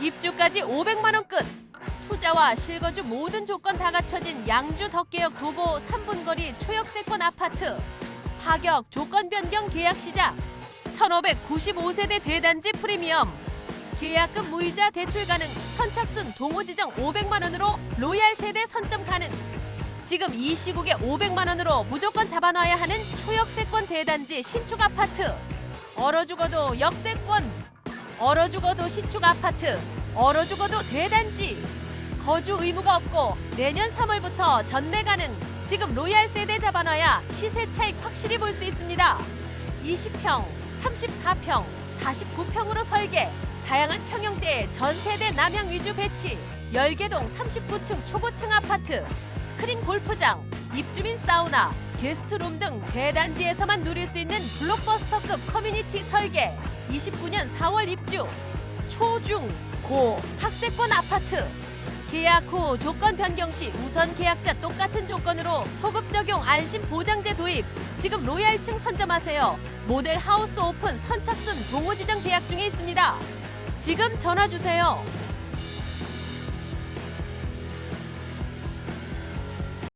입주까지 500만 원 끝. 투자와 실거주 모든 조건 다 갖춰진 양주 덕계역 도보 3분 거리 초역세권 아파트. 파격 조건 변경 계약 시작. 1595세대 대단지 프리미엄. 계약금 무이자 대출 가능. 선착순 동호 지정 500만 원으로 로얄 세대 선점 가능. 지금 이 시국에 500만 원으로 무조건 잡아놔야 하는 초역세권 대단지 신축 아파트. 얼어 죽어도 역세권. 얼어 죽어도 신축 아파트. 얼어 죽어도 대단지. 거주 의무가 없고 내년 3월부터 전매 가능. 지금 로얄 세대 잡아놔야 시세 차익 확실히 볼 수 있습니다. 20평, 34평, 49평으로 설계. 다양한 평형대의 전 세대 남향 위주 배치. 열개동 39층 초고층 아파트. 스크린 골프장, 입주민 사우나, 게스트룸 등 대단지에서만 누릴 수 있는 블록버스터급 커뮤니티 설계. 29년 4월 입주. 초중 고 학세권 아파트. 계약 후 조건 변경 시 우선 계약자 똑같은 조건으로 소급 적용 안심 보장제 도입. 지금 로얄층 선점하세요. 모델 하우스 오픈 선착순 동호 지정 계약 중에 있습니다. 지금 전화 주세요.